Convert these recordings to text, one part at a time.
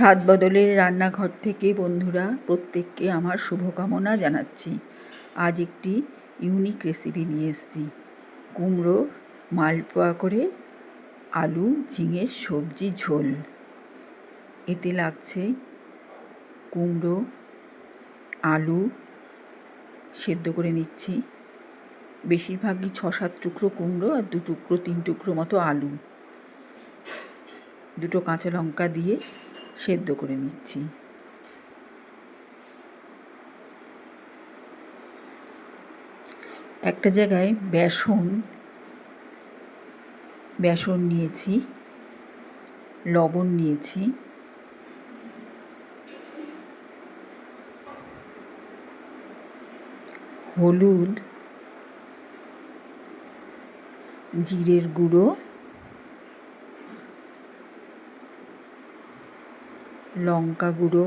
স্বাদ বদলের রান্নাঘর থেকে বন্ধুরা, প্রত্যেককে আমার শুভকামনা জানাচ্ছি। আজ একটি ইউনিক রেসিপি নিয়ে এসেছি। কুমড়ো, মালপোয়া করে আলু ঝিঙের সবজি, ঝোল। এতে লাগছে কুমড়ো, আলু সেদ্ধ করে নিচ্ছি। বেশিরভাগই ছ সাত টুকরো কুমড়ো আর দু টুকরো, তিন টুকরো মতো আলু। দুটো কাঁচা লঙ্কা দিয়ে সেদ্ধ করে নিচ্ছি। একটা জায়গায় বেসন বেসন নিয়েছি লবণ নিয়েছি। হলুদ জিরের গুঁড়ো লঙ্কা গুঁড়ো।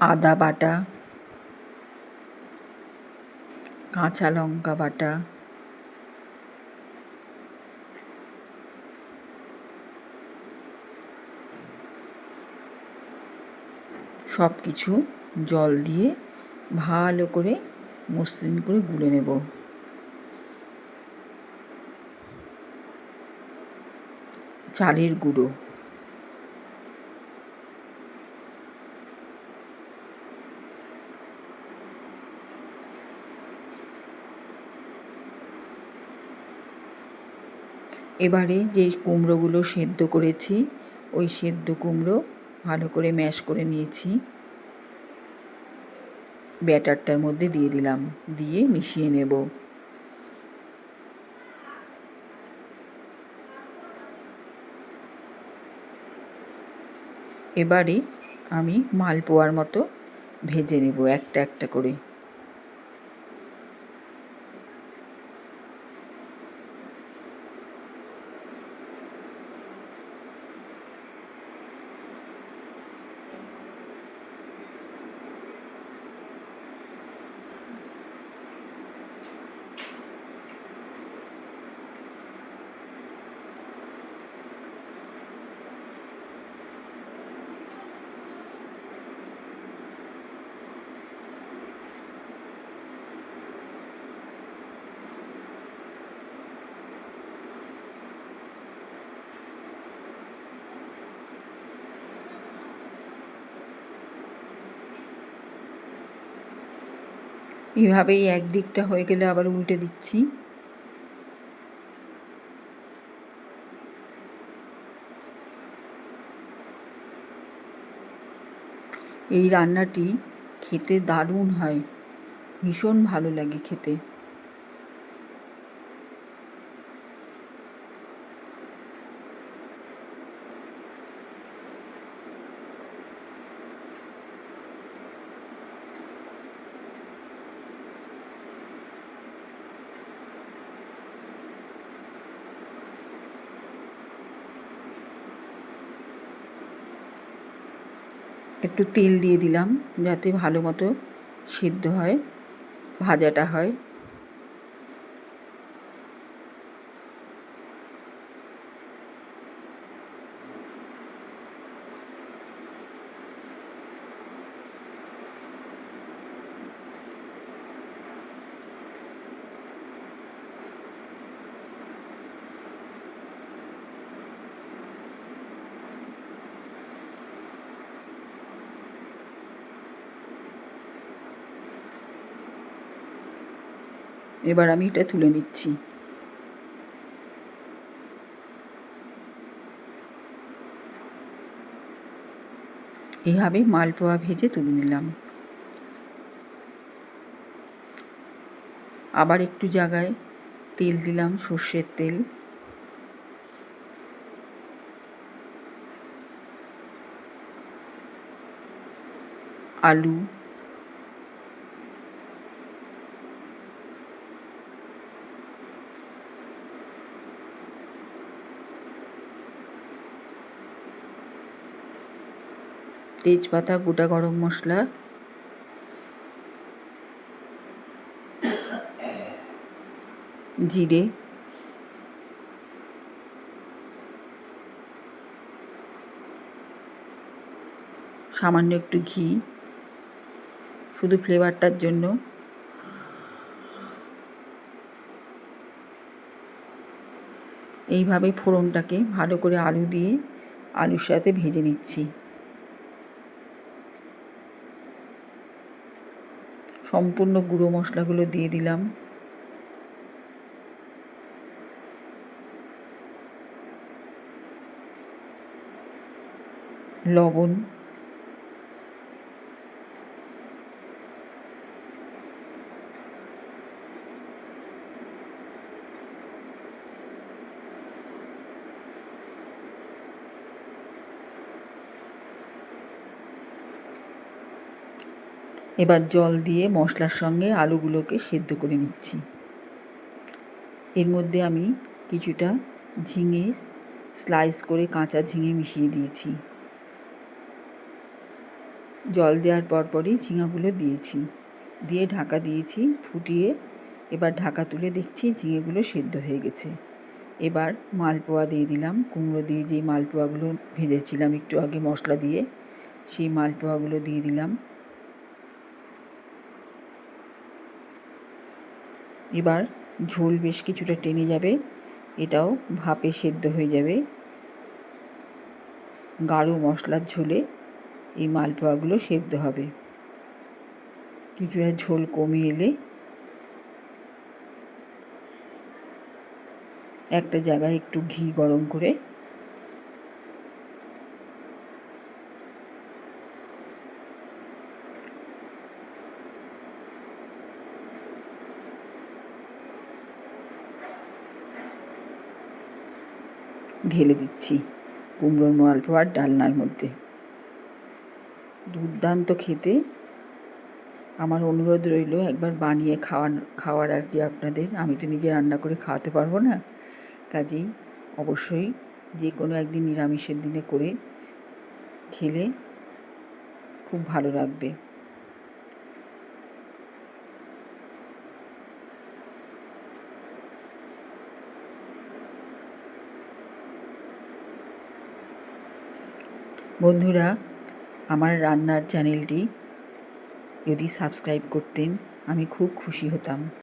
আদা বাটা। কাঁচা লঙ্কা বাটা। সব কিছু জল দিয়ে ভালো করে মসৃণ করে গুলে নেব। চালের গুঁড়ো। এবারে যে কুমড়োগুলো সেদ্ধ করেছি, ওই সেদ্ধ কুমড়ো ভালো করে ম্যাশ করে নিয়েছি। ব্যাটারটার মধ্যে দিয়ে দিলাম, দিয়ে মিশিয়ে নেব। এবারে আমি মালপোয়ার মতো ভেজে নেব একটা একটা করে। এভাবেই একদিকটা হয়ে গেলে আবার উল্টে দিচ্ছি। এই রান্নাটি খেতে দারুণ হয়। ভীষণ ভালো লাগে খেতে। একটু তেল দিয়ে দিলাম যাতে ভালো মতো সিদ্ধ হয় ভাজাটা হয়। এবার আমি এটা তুলে নিচ্ছি। এইভাবে মালপোয়া ভেজে তুলে নিলাম। আবার একটু জায়গায় তেল দিলাম, সর্ষের তেল। আলু তেজপাতা, গোটা গরম মশলা। জিরে। সামান্য একটু ঘি। শুধু ফ্লেভারটার জন্য। এইভাবে ফোড়নটাকে ভালো করে আলু দিয়ে আলুর সাথে ভেজে নিচ্ছি। সম্পূর্ণ গুঁড়ো মশলাগুলো দিয়ে দিলাম। লবণ। এবার জল দিয়ে মশলার সঙ্গে আলুগুলোকে সেদ্ধ করে নিচ্ছি। এর মধ্যে আমি কিছুটা ঝিঙে স্লাইস করে কাঁচা ঝিঙে মিশিয়ে দিয়েছি। জল দেওয়ার পরপরই ঝিঙাগুলো দিয়েছি। দিয়ে ঢাকা দিয়েছি, ফুটিয়ে এবার ঢাকা তুলে দেখছি ঝিঙেগুলো সেদ্ধ হয়ে গেছে। এবার মালপোয়া দিয়ে দিলাম। কুমড়ো দিয়ে যে মালপোয়াগুলো ভেজেছিলাম একটু আগে মশলা দিয়ে, সেই মালপোয়াগুলো দিয়ে দিলাম। এবার ঝোল বেশ কিছুটা টেনে যাবে। এটাও ভাপে সেদ্ধ হয়ে যাবে। গাঢ় মশলার ঝোলে এই মালপোয়াগুলো সেদ্ধ হবে। কিছুটা ঝোল কমে এলে একটা জায়গায় একটু ঘি গরম করে ঢেলে দিচ্ছি কুমড়োর মালপোয়ার ডালনার মধ্যে। দুর্দান্ত খেতে। আমার অনুরোধ রইল একবার বানিয়ে খাওয়ান, খাওয়ার আর কি আপনাদের। আমি তো নিজে রান্না করে খাওয়াতে পারব না। কাজেই অবশ্যই যে কোনো একদিন নিরামিষের দিনে করে খেলে খুব ভালো লাগবে। বন্ধুরা আমার রান্নার চ্যানেলটি যদি সাবস্ক্রাইব করতেন আমি খুব খুশি হতাম।